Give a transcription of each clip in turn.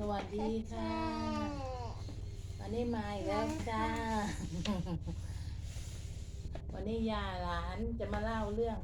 สวัสดีค่ะวันนี้มาอีกแล้วจ้า วันนี้ยาหลานจะมาเล่าเรื่อง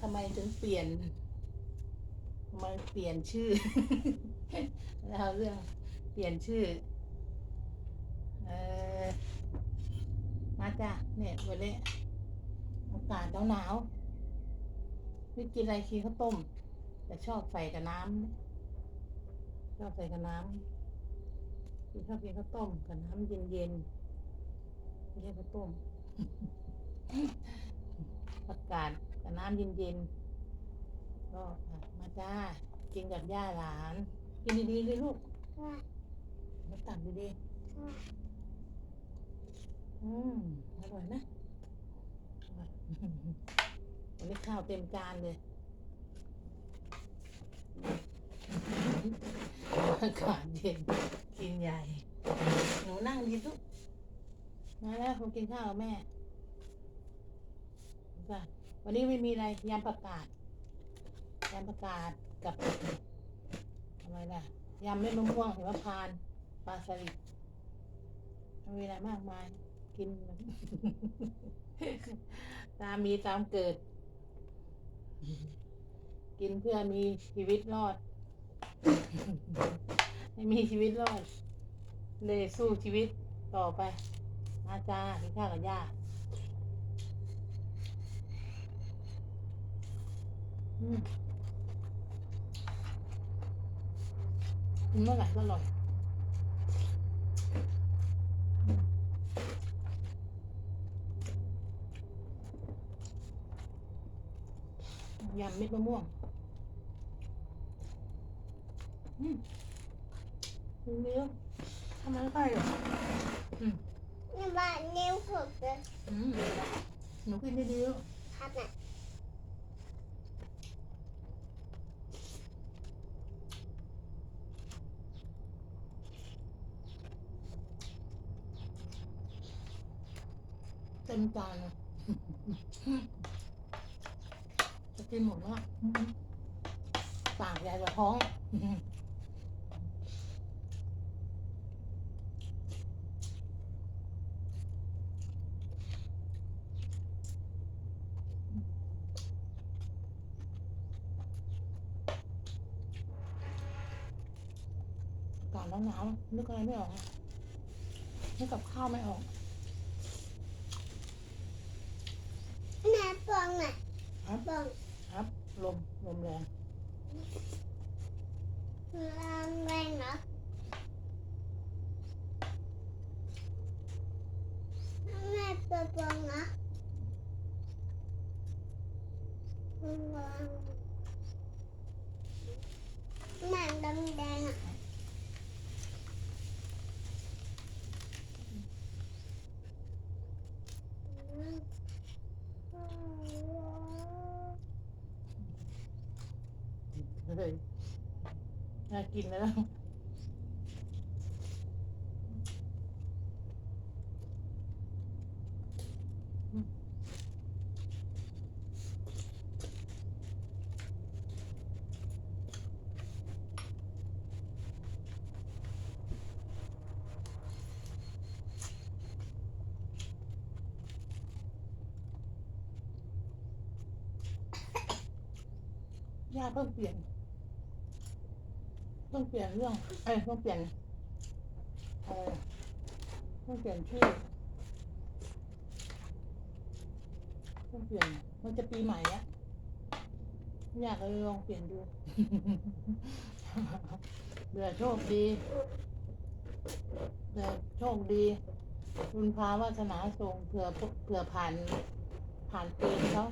ทำไมถึงเปลี่ยนทำไมเปลี่ยนชื่อเล่าเรื่องเปลี่ยนชื่อเออมาจ้ะเนี่ยวันนี้อากาศหนาวๆไม่กินอะไรกินข้าวต้ม แต่ชอบใส่กับน้ำช อบใส่กับน้ำกินชอบกินข้าวต้มกับน้ำเย็นๆไม่ใช่ข้าวต้มประกาศกับน้ำเย็นๆก็อะมาจ้ากินกับย่าหลาน กินดีๆเลยลูกมาตักดีๆอืมอร่อยนะอันนี้ข้าวเต็มจานเลย อากาศเย็นกินใหญ่ หนูนั่งดีลูกมาแล้วผมกินข้าวแม่จ้ะวันนี้ไม่มีอะไรยำประกาศยำประกาศกับอะไรล่ะยำเม็ดมะม่วงหิมพานปลาสลิดไม่มีอะไรมากมาย กิน ตามมีตามเกิด กินเพื่อมีชีวิตรอด ให้มีชีวิตรอดเลยสู้ชีวิตต่อไปมาจ้ากินข้าวกับย่าอืมกินเมื่อไหร่ก็อร่อยยำเม็ดมะม่วง อืมเนื้อทำ ไมไม่ไปหรออืมนี่บ้านนิ้วผมเลยอืมหนูกินดีๆลูกครับน่ะเต็มจานเลยจะกินหมดแล้วอะอืมปากใหญ่กว่าท้องากาศหนาวๆนึกอะไรไม่ออกอะนึกกับข้าวไม่ออกแม่ปองน่ะครับปองครับลมลมแรงแรงแรงเหรอแม่ตัวปองเหรอแม่ดำแดงอะ เฮ้ย น่ากินแล้ว ยาเพิ่งเปลี่ยน พิ่งเปลี่ยนเรื่อง เอ้ยเพิ่งเปลี่ยนเออเพิ่งเปลี่ยนชื่อเพิ่งเปลี่ยน มันจะปีใหม่แล้วอยากเลยลองเปลี่ยนดูเบื่อโชคดีเบื่อโชคดีคุณพาวาสนาส่งเผื่อเผื่อผ่านผ่านเกณฑ์เขา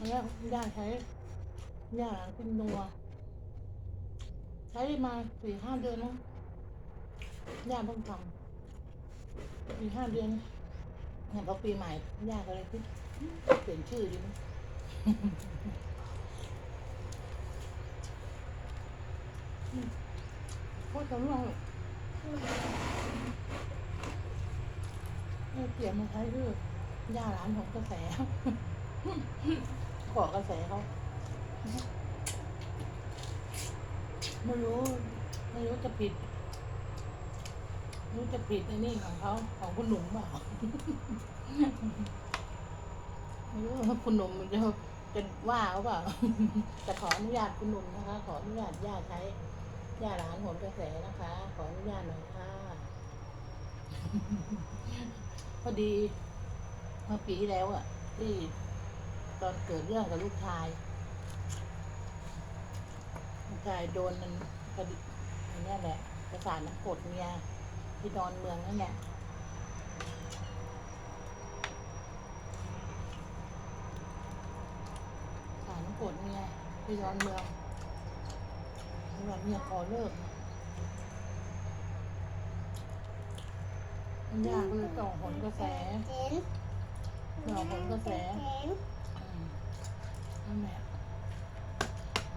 อันนี้ย่าใช้ย่าเป็นนัว ใช้มาสี่ห้าเดือนแล้วย่าเพิ่งทำสี่ห้าเดือนเนี่ยพอปีใหม่ย่าก็เลยเปลี่ยนชื่อดีไหมโคตรจะร่วงเปลี่ยนมาใช้ชื่อย่าร้านของกระแส ขอกระแสเขาไม่รู้ ไม่รู้จะผิดไม่รู้จะผิดไอ้นี่ของเขาของคุณหนุ่มเปล่าไม่รู้ว่าคุณหนุ่มจะจะว่าเขาเปล่าแต่ขออนุญาตคุณหนุ่มนะคะ ขออนุญาตย่าใช้ย่าร้านหนกระแสนะคะ ขออนุญาตหน่อยค่ะพอดีเมื่อปีที่แล้วอะที่ ตอนเกิดเรื่องกับลูกชาย ลูกชายโดนมันคดีอันนี้แหละประสาทน้ำกดเมียที่ดอนเมืองนั่นแหละประสาทน้ำกดเมียที่ดอนเมืองแล้วแบเมียขอเลิกมันยากเลยต่อหนกระแสต่อหนกระแส นั่นแหละ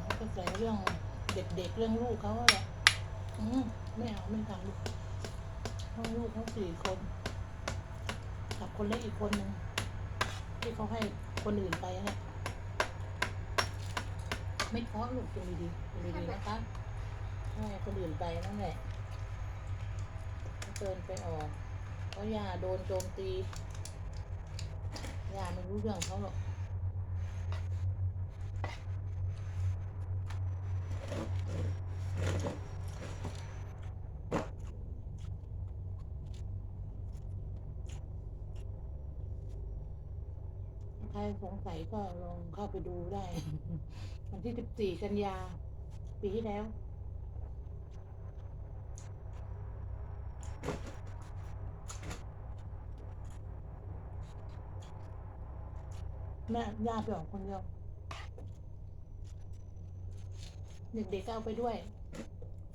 เขาก็ใส่เรื่องเด็กๆเรื่องลูกเขาอะแหละอืมไม่เอาไม่ทำลูกเพราะลูกเขาสี่คน กับคนเล็กอีกคนหนึ่งที่เขาให้คนอื่นไปเนี่ยไม่เคาะลูกกินดีๆกินดีๆนะคะให้คนอื่นไปนั่นแหละเกินไปออกเพราะยาโดนโจมตียาไม่รู้เรื่องเขาหรอก ใครสงสัยก็ลองเข้าไปดูได้ วันที่14กันยา ปีที่แล้วแม่ย่าไปออกคนเดียว เด็กๆก็เอาไปด้วย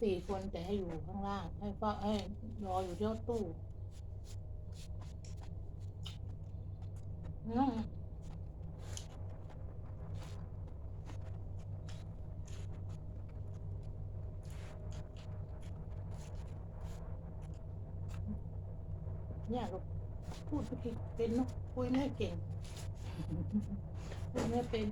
สี่คนแต่ให้อยู่ข้างล่าง ให้เฝ้าให้รออยู่ที่รถตู้อืมเนี่ยเราพูดไม่เป็นเนอะคุยไม่เก่งพูดไม่เป็น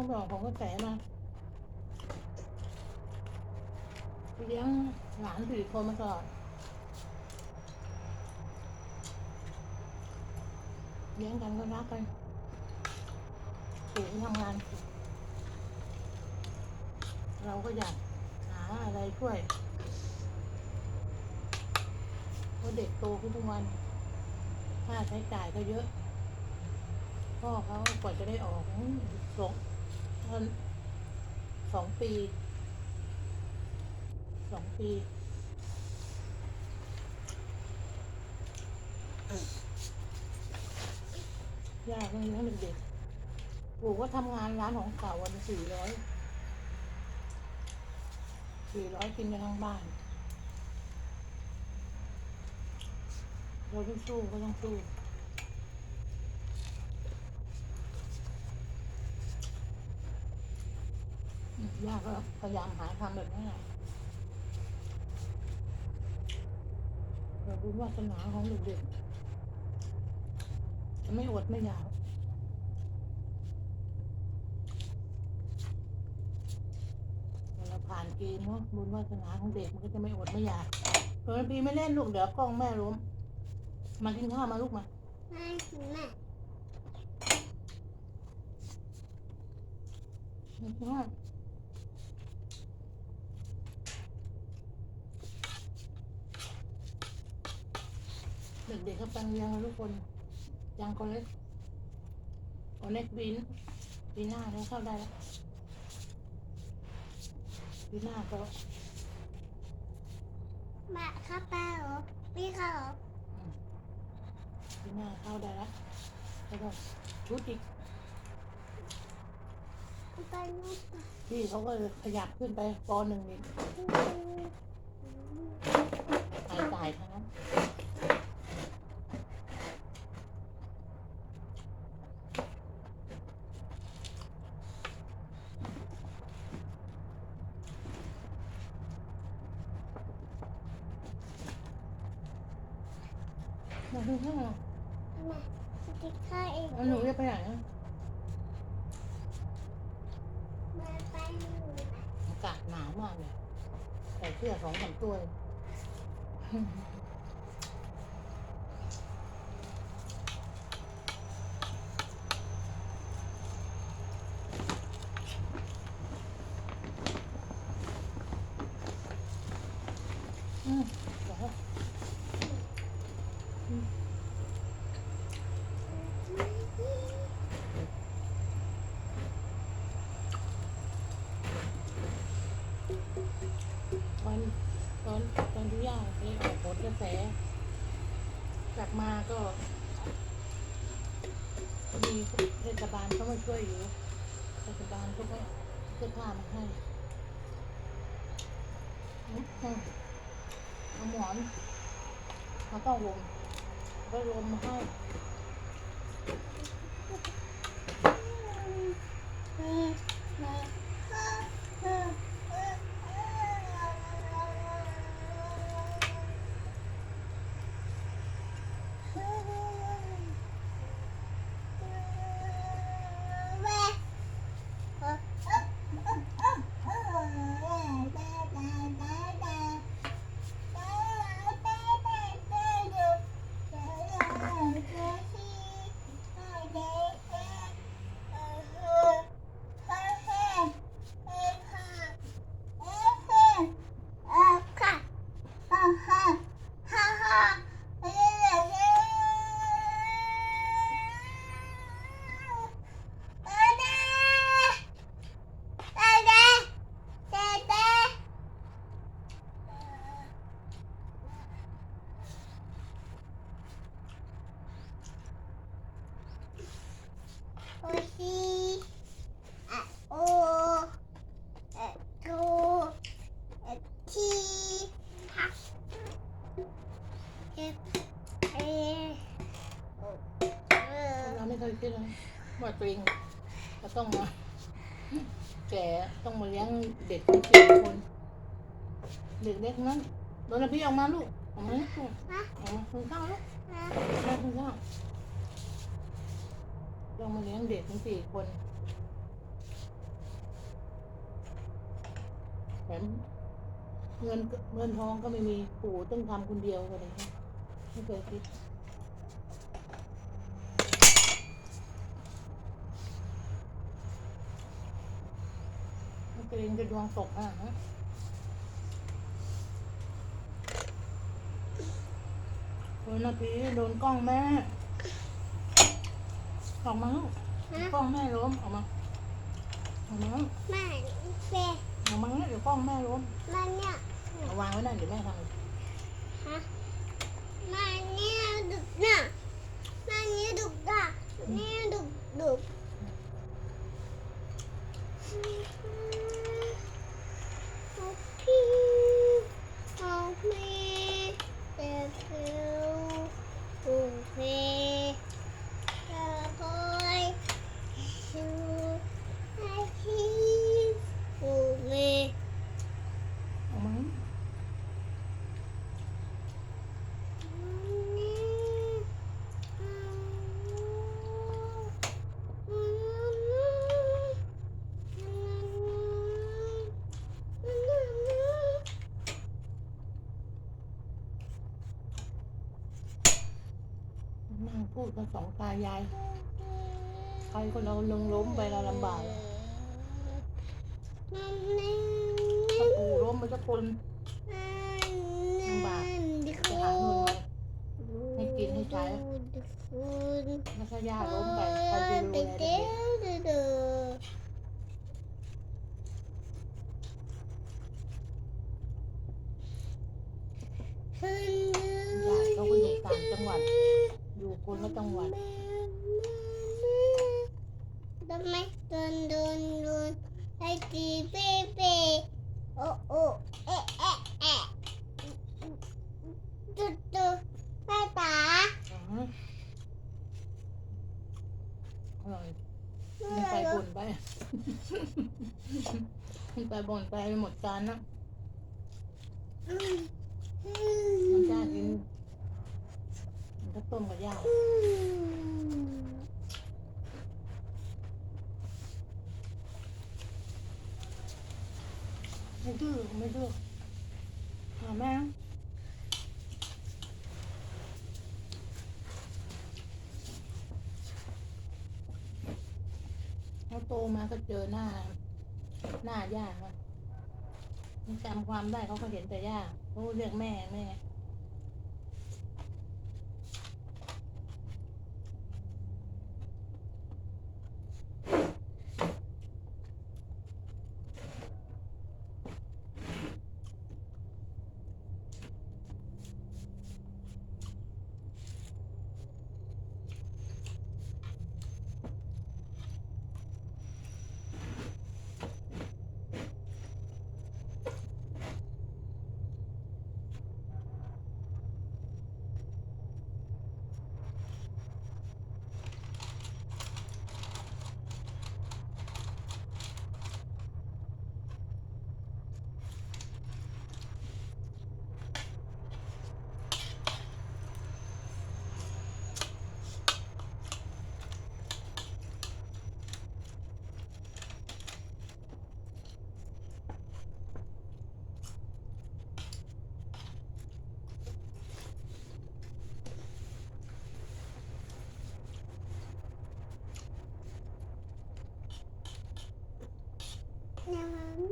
ต้องบอกของกระแสมาเลี้ยงหลานสี่คนมาตลอดเลี้ยงกันก็รักกันปู่ทำงาน เราก็อยากหาอะไรช่วยเพราะเด็กโตขึ้นทุกวัน ค่าใช้จ่ายก็เยอะพ่อเขากว่าจะได้ออกสอง ท่านสองปีสองปียากเลยนะเด็กๆปู่ก็ทำงานร้านของเก่าวันสี่ร้อยสี่ร้อยกินกันทั้งบ้าน เราต้องสู้ก็ต้องสู้ อืม ย่าก็พยายามหาทำแบบนี้แหละเรารู้วาสนาของเด็กๆจะไม่อดไม่อยากเราผ่านเกณฑ์เนาะบุญวาสนาของเด็กมันก็จะไม่อดไม่อยากเออพี่ไม่เล่นลูกเดี๋ยวกล้องแม่ล้มมากินข้าวมาลูกมาแม่แม่มากินข้าว เด็กๆเขาปังเรียงกันทุกคนยังคนเล็กคนเล็กบินปีหน้าแล้วเข้าได้แล้วปีหน้าก็แม่ข้าแป้เหรอพี่ข้าเหรอปีหน้าเข้าได้แล้วแล้วก็ชุดอีกไปนู่นไปพี่เขาก็ขยับขึ้นไปปหนึ่งอีก Mm-hmm. เทศบาลเขามาช่วยอยู่เทศบาลเขาก็เสื้อผ้ามาให้เอาหมอนมาก็วงก็รวมมาให้เออเออเออ โอชีอะโออะโกอะทีฮักเอฟเอโอเออ เราไม่เคยคิดเลยว่าตัวเองจะต้องมาแก่ต้องมาเลี้ยง เด็กทั้งคน เด็กเล็กนั้นโดนพี่ออกมาลูก ออกมาลูกออกมาคุณข้าวลูกมาคุณข้าวต้องมาเลี้ยงเด็กทั้งสี่คนแถมเงินเงินทองก็ไม่มีปู่ต้องทำคนเดียวอะไรเงี้ไม่เคยคิด ตัวเองจะดวงตกอะฮะโดนนาทีโดนกล้องแม่ ออกมาลูกฮะกล้องแม่ล้มออกมาออกมาไม่เปออกมาเดี๋ยวกล้องแม่ล้มมันเนี่ยเอาวางไว้นั่นเดี๋ยวแม่ทำฮะมันเนี่ยดุน่ะมันเนี่ยดุด่ะเนี่ยดุดุโอเคโอเคเดี๋ยวโอเคจะคอยชูให้คิดโอเค ออกมานั่ง พูดกันสองตายาย ใครคนเราลงล้มไปเราลำบากถ้าปู่ล้มไปสักคนจะหาเงินมาให้กินให้ใช้แล้วถ้าย่าล้มไปใครจะดูแลเด็กญาติเขาก็อยู่ต่างจังหวัด อยู่คนละจังหวัดทำไมโดนโดนโดนไอจีเป๊ะเป๊ะโอ้โอ้เอ๊ะเอ๊ะเอ๊ะจุดจุดแม่ตาอร่อยมันไปบ่นไปมันไปบ่นไปหมดจานนะมันจ้ากินมัน ต้มกับย่าอืมไม่ดื้อไม่ดื้อเอาแม่เขาโตมาก็เจอหน้า หน้ายาเขาจำความได้เขาก็เห็นแต่ย่าเขาเรียกแม่แม่ ข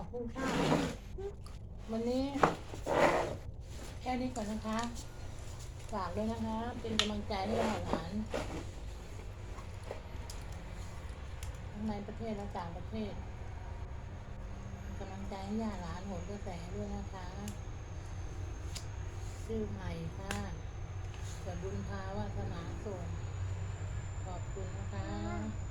อบคุณค่ะ วันนี้แค่นี้ก่อนนะคะ ฝากด้วยนะคะ เป็นกำลังใจให้หลานทั้งในประเทศและต่างประเทศกำลังใจให้ยาหลานโหนกระแสด้วยนะคะ ชื่อใหม่ค่ะ จนบุญพาวาสนาส่งขอบคุณนะคะ